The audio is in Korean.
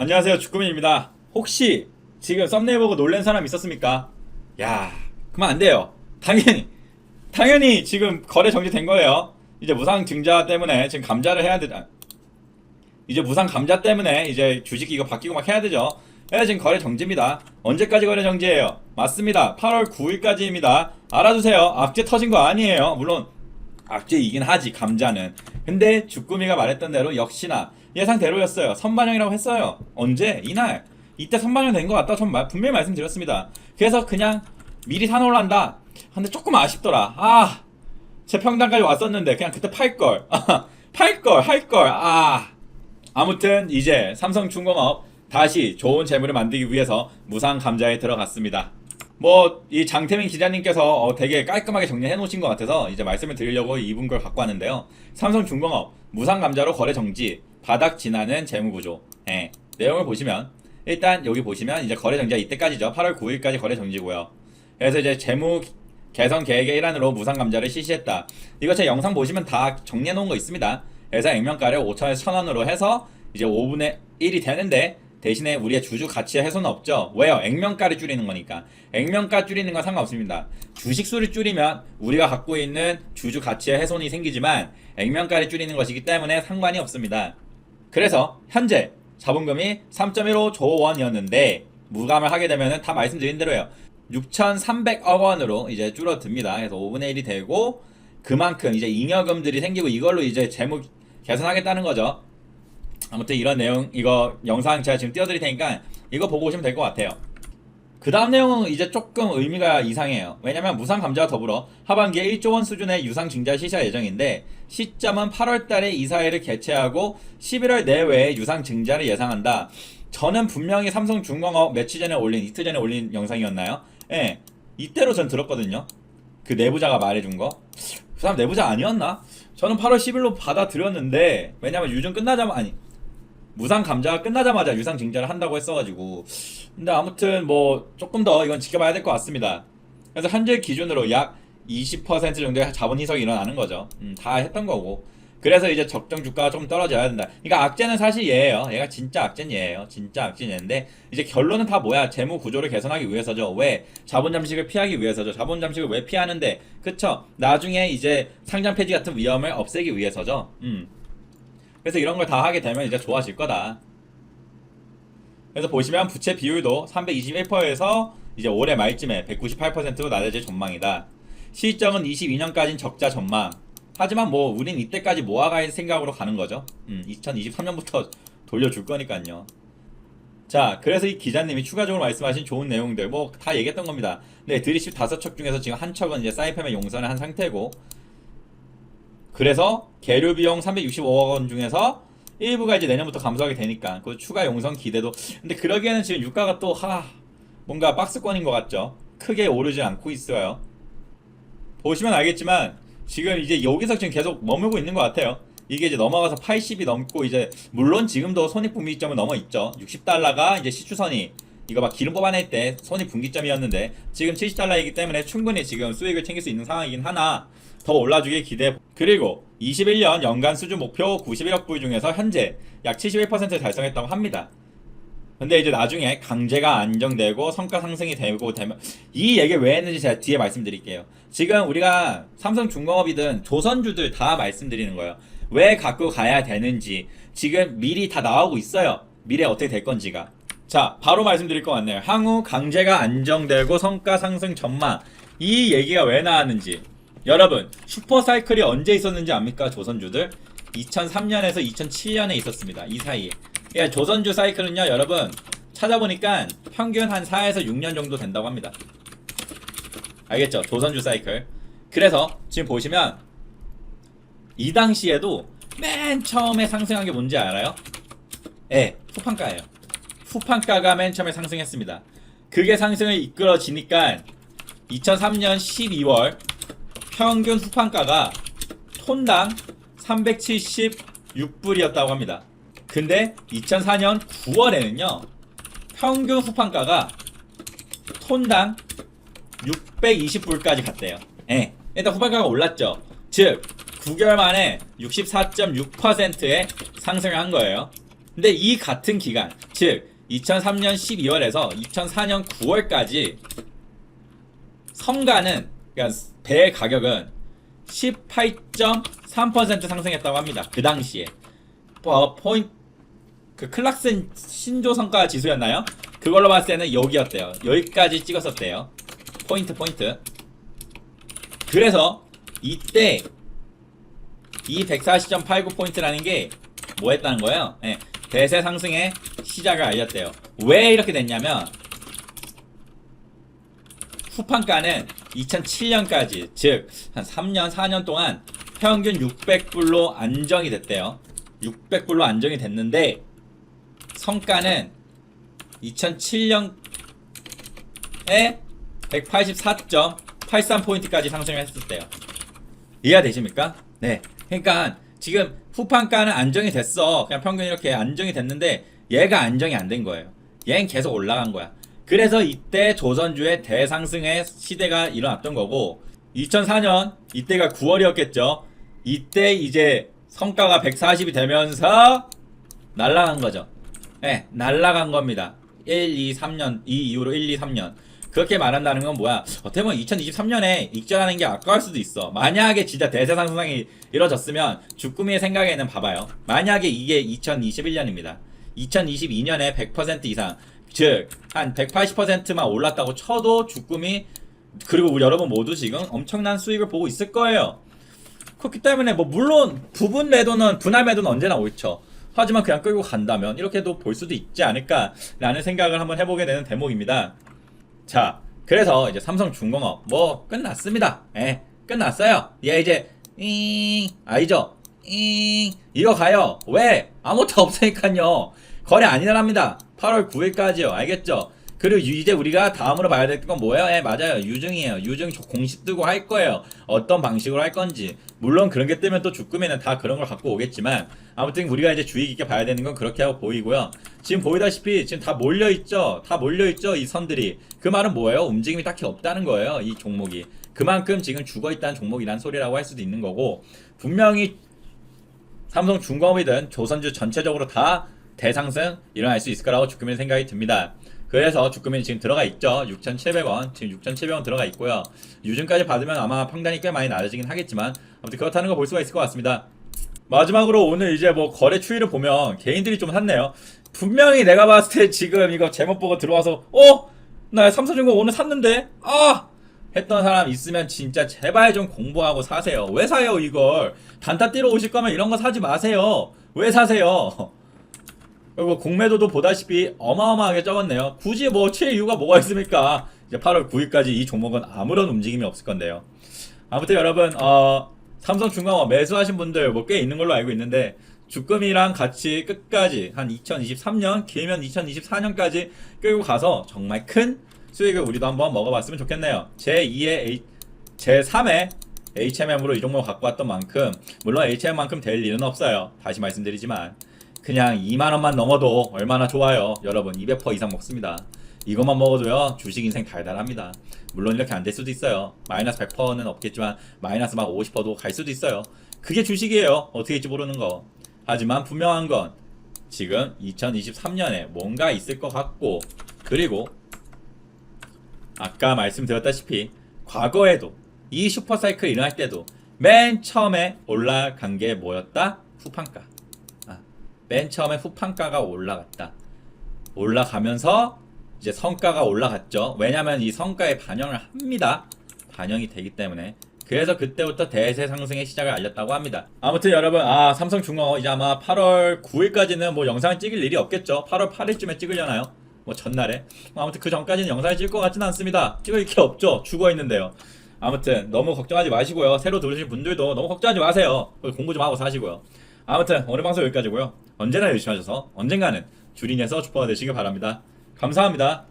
안녕하세요 주꾸미입니다. 혹시 지금 썸네일 보고 놀란 사람 있었습니까? 야 그만 안 돼요. 당연히 당연히 지금 거래 정지된 거예요. 이제 무상 증자 때문에 지금 감자를 해야 되자 이제 무상 감자 때문에 이제 주식 이거 바뀌고 막 해야 되죠. 예, 지금 거래 정지입니다. 언제까지 거래 정지예요? 맞습니다. 8월 9일까지입니다. 알아두세요. 악재 터진 거 아니에요. 물론 악재이긴 하지 감자는. 근데 주꾸미가 말했던 대로 역시나 예상대로였어요. 선반영이라고 했어요. 언제? 이날. 이때 선반영 된 것 같다. 전 말- 분명히 말씀드렸습니다. 그래서 그냥 미리 사놓으란다. 근데 조금 아쉽더라. 아 제 평당까지 왔었는데 그냥 그때 팔걸. 팔걸 할걸. 아. 아무튼 이제 삼성중공업 다시 좋은 재물을 만들기 위해서 무상 감자에 들어갔습니다. 뭐 이 장태민 기자님께서 어, 되게 깔끔하게 정리해 놓으신 것 같아서 이제 말씀을 드리려고 이분 걸 갖고 왔는데요. 삼성중공업 무상 감자로 거래 정지 바닥 지나는 재무 구조. 예. 내용을 보시면 일단 여기 보시면 이제 거래 정지가 이때까지죠. 8월 9일까지 거래 정지고요. 그래서 이제 재무 개선 계획의 일환으로 무상 감자를 실시했다. 이거 제 영상 보시면 다 정리해 놓은 거 있습니다. 그래서 액면가를 5천에서 1,000원으로 해서 이제 5분의 1이 되는데 대신에 우리의 주주 가치 훼손은 없죠. 왜요? 액면가를 줄이는 거니까. 액면가 줄이는 건 상관없습니다. 주식 수를 줄이면 우리가 갖고 있는 주주 가치의 훼손이 생기지만 액면가를 줄이는 것이기 때문에 상관이 없습니다. 그래서 현재 자본금이 3.15조 원이었는데 무감을 하게 되면은 다 말씀드린 대로예요. 6,300억 원으로 이제 줄어듭니다. 그래서 5분의 1이 되고 그만큼 이제 잉여금들이 생기고 이걸로 이제 재무 개선하겠다는 거죠. 아무튼 이런 내용 이거 영상 제가 지금 띄워드릴 테니까 이거 보고 오시면 될 것 같아요. 그 다음 내용은 이제 조금 의미가 이상해요. 왜냐면 무상 감자와 더불어 하반기에 1조 원 수준의 유상 증자 실시할 예정인데 시점은 8월 달에 이사회를 개최하고 11월 내외에 유상 증자를 예상한다. 저는 분명히 삼성중공업 며칠 전에 올린 이틀 전에 올린 영상이었나요? 예. 이때로 전 들었거든요. 그 내부자가 말해준 거. 그 사람 내부자 아니었나? 저는 8월 10일로 받아들였는데 왜냐면 유증 끝나자마 아니 무상 감자가 끝나자마자 유상 증자를 한다고 했어가지고 근데 아무튼 뭐 조금 더 이건 지켜봐야 될 것 같습니다. 그래서 현재 기준으로 약 20% 정도의 자본 희석이 일어나는 거죠. 음, 다 했던 거고. 그래서 이제 적정 주가가 좀 떨어져야 된다. 그러니까 악재는 사실 얘예요. 얘가 진짜 악재는 얘예요. 진짜 악재는 얘인데 이제 결론은 다 뭐야? 재무 구조를 개선하기 위해서죠. 왜? 자본 잠식을 피하기 위해서죠. 자본 잠식을 왜 피하는데? 그쵸? 나중에 이제 상장 폐지 같은 위험을 없애기 위해서죠. 음. 그래서 이런 걸 다 하게 되면 이제 좋아질 거다. 그래서 보시면 부채 비율도 321%에서 이제 올해 말쯤에 198%로 낮아질 전망이다. 시점은 22년까지는 적자 전망. 하지만 뭐 우린 이때까지 모아갈 생각으로 가는 거죠. 음, 2023년부터 돌려줄 거니까요. 자, 그래서 이 기자님이 추가적으로 말씀하신 좋은 내용들 뭐 다 얘기했던 겁니다. 네, 드립십 다섯 척 중에서 지금 한 척은 이제 사이펜의 용선을 한 상태고 그래서 계류 비용 365억 원 중에서 일부가 이제 내년부터 감소하게 되니까 그 추가 용선 기대도 근데 그러기에는 지금 유가가 또 하 뭔가 박스권인 것 같죠? 크게 오르지 않고 있어요. 보시면 알겠지만 지금 이제 여기서 지금 계속 머물고 있는 것 같아요. 이게 이제 넘어가서 80이 넘고 이제 물론 지금도 손익분기점은 넘어 있죠. 60달러가 이제 시추선이 이거 막 기름 뽑아낼 때 손익분기점이었는데 지금 70달러이기 때문에 충분히 지금 수익을 챙길 수 있는 상황이긴 하나 더 올라주길 기대. 그리고 21년 연간 수주 목표 91억 불 중에서 현재 약 71%를 달성했다고 합니다. 근데 이제 나중에 강제가 안정되고 성과 상승이 되고 되면 이 얘기 왜 했는지 제가 뒤에 말씀드릴게요. 지금 우리가 삼성중공업이든 조선주들 다 말씀드리는 거예요. 왜 갖고 가야 되는지 지금 미리 다 나오고 있어요. 미래 어떻게 될 건지가. 자, 바로 말씀드릴 것 같네요. 향후 강제가 안정되고 성과 상승 전망. 이 얘기가 왜 나왔는지. 여러분, 슈퍼사이클이 언제 있었는지 압니까? 조선주들? 2003년에서 2007년에 있었습니다. 이 사이에. 예, 조선주 사이클은요, 여러분, 찾아보니까 평균 한 4에서 6년 정도 된다고 합니다. 알겠죠? 조선주 사이클. 그래서 지금 보시면 이 당시에도 맨 처음에 상승한 게 뭔지 알아요? 예, 후판가예요. 후판가가 맨 처음에 상승했습니다. 그게 상승을 이끌어지니까 2003년 12월 평균 후판가가 톤당 376불이었다고 합니다. 근데 2004년 9월에는요, 평균 후판가가 톤당 620불까지 갔대요. 예. 일단 후판가가 올랐죠. 즉, 9개월 만에 64.6%의 상승을 한 거예요. 근데 이 같은 기간, 즉 2003년 12월에서 2004년 9월까지 성가는 그러니까 배 가격은 18.3% 상승했다고 합니다. 그 당시에 어, 포인트 그 클락슨 신조 성과 지수였나요? 그걸로 봤을 때는 여기였대요. 여기까지 찍었었대요. 포인트 포인트. 그래서 이때 이 140.89 포인트라는 게 뭐 했다는 거예요? 예, 대세 상승의 시작을 알렸대요. 왜 이렇게 됐냐면 후판가는 2007년까지 즉 한 3년 4년 동안 평균 600불로 안정이 됐대요. 600불로 안정이 됐는데 성가는 2007년에 184.83포인트까지 상승을 했었대요. 이해가 되십니까? 네. 그러니까 지금 후판가는 안정이 됐어. 그냥 평균 이렇게 안정이 됐는데 얘가 안정이 안 된 거예요. 얘는 계속 올라간 거야. 그래서 이때 조선주의 대상승의 시대가 일어났던 거고 2004년 이때가 9월이었겠죠. 이때 이제 성과가 140이 되면서 날라간 거죠. 네, 날라간 겁니다. 1, 2, 3년 이 이후로 1, 2, 3년 그렇게 말한다는 건 뭐야? 어떻게 보면 2023년에 익절하는 게 아까울 수도 있어. 만약에 진짜 대세 상승이 이뤄졌으면 주꾸미의 생각에는 봐봐요. 만약에 이게 2021년입니다. 2022년에 100% 이상 즉 한 180%만 올랐다고 쳐도 주꾸미 그리고 우리 여러분 모두 지금 엄청난 수익을 보고 있을 거예요. 그렇기 때문에 뭐 물론 부분 매도는 분할 매도는 언제나 옳죠. 하지만 그냥 끌고 간다면 이렇게도 볼 수도 있지 않을까라는 생각을 한번 해보게 되는 대목입니다. 자, 그래서 이제 삼성 중공업 뭐 끝났습니다. 예, 끝났어요. 얘 이제 잉 아니죠? 잉 이거 가요. 왜? 아무것도 없으니까요. 거래 안 일어납니다. 8월 9일까지요. 알겠죠? 그리고 유- 이제 우리가 다음으로 봐야 될 건 뭐예요? 예, 맞아요. 유증이에요. 유증 조- 공식 뜨고 할 거예요. 어떤 방식으로 할 건지. 물론 그런 게 뜨면 또 주꾸미는 다 그런 걸 갖고 오겠지만 아무튼 우리가 이제 주의 깊게 봐야 되는 건 그렇게 하고 보이고요. 지금 보이다시피 지금 다 몰려 있죠. 다 몰려 있죠. 이 선들이. 그 말은 뭐예요? 움직임이 딱히 없다는 거예요. 이 종목이. 그만큼 지금 죽어 있다는 종목이란 소리라고 할 수도 있는 거고 분명히 삼성 중공업이든 조선주 전체적으로 다 대상승 일어날 수 있을 거라고 주꾸미는 생각이 듭니다. 그래서 주꾸미는 지금 들어가 있죠. 6,700원. 지금 6,700원 들어가 있고요. 유증까지 받으면 아마 평단이 꽤 많이 낮아지긴 하겠지만 아무튼 그렇다는 거 볼 수가 있을 것 같습니다. 마지막으로 오늘 이제 뭐 거래 추이를 보면 개인들이 좀 샀네요. 분명히 내가 봤을 때 지금 이거 제목 보고 들어와서 어? 나 삼성중공 오늘 샀는데? 아! 했던 사람 있으면 진짜 제발 좀 공부하고 사세요. 왜 사요 이걸? 단타 뛰러 오실 거면 이런 거 사지 마세요. 왜 사세요? 그리고 공매도도 보다시피 어마어마하게 적었네요. 굳이 뭐 칠 이유가 뭐가 있습니까? 이제 8월 9일까지 이 종목은 아무런 움직임이 없을 건데요. 아무튼 여러분 어, 삼성중공업 매수하신 분들 뭐 꽤 있는 걸로 알고 있는데 주금이랑 같이 끝까지 한 2023년 길면 2024년까지 끌고 가서 정말 큰 수익을 우리도 한번 먹어봤으면 좋겠네요. 제 2의 제 3의 HMM으로 이 종목 갖고 왔던 만큼 물론 HM만큼 될 일은 없어요. 다시 말씀드리지만 그냥 2만 원만 넘어도 얼마나 좋아요. 여러분 200% 이상 먹습니다. 이것만 먹어도요 주식 인생 달달합니다. 물론 이렇게 안 될 수도 있어요. 마이너스 100%는 없겠지만 마이너스 막 50%도 갈 수도 있어요. 그게 주식이에요. 어떻게 될지 모르는 거. 하지만 분명한 건 지금 2023년에 뭔가 있을 것 같고 그리고 아까 말씀드렸다시피 과거에도 이 슈퍼사이클 일어날 때도 맨 처음에 올라간 게 뭐였다? 후판가. 아, 맨 처음에 후판가가 올라갔다. 올라가면서 이제 성가가 올라갔죠. 왜냐면 이 성가에 반영을 합니다. 반영이 되기 때문에. 그래서 그때부터 대세 상승의 시작을 알렸다고 합니다. 아무튼 여러분, 아, 삼성중공업 이제 아마 8월 9일까지는 뭐 영상을 찍을 일이 없겠죠. 8월 8일쯤에 찍으려나요? 뭐 전날에. 뭐 아무튼 그 전까지는 영상을 찍을 것 같지는 않습니다. 찍을 게 없죠. 죽어 있는데요. 아무튼 너무 걱정하지 마시고요. 새로 들으실 분들도 너무 걱정하지 마세요. 공부 좀 하고 사시고요. 아무튼 오늘 방송 여기까지고요. 언제나 열심히 하셔서 언젠가는 주린에서 주퍼가 되시길 바랍니다. 감사합니다.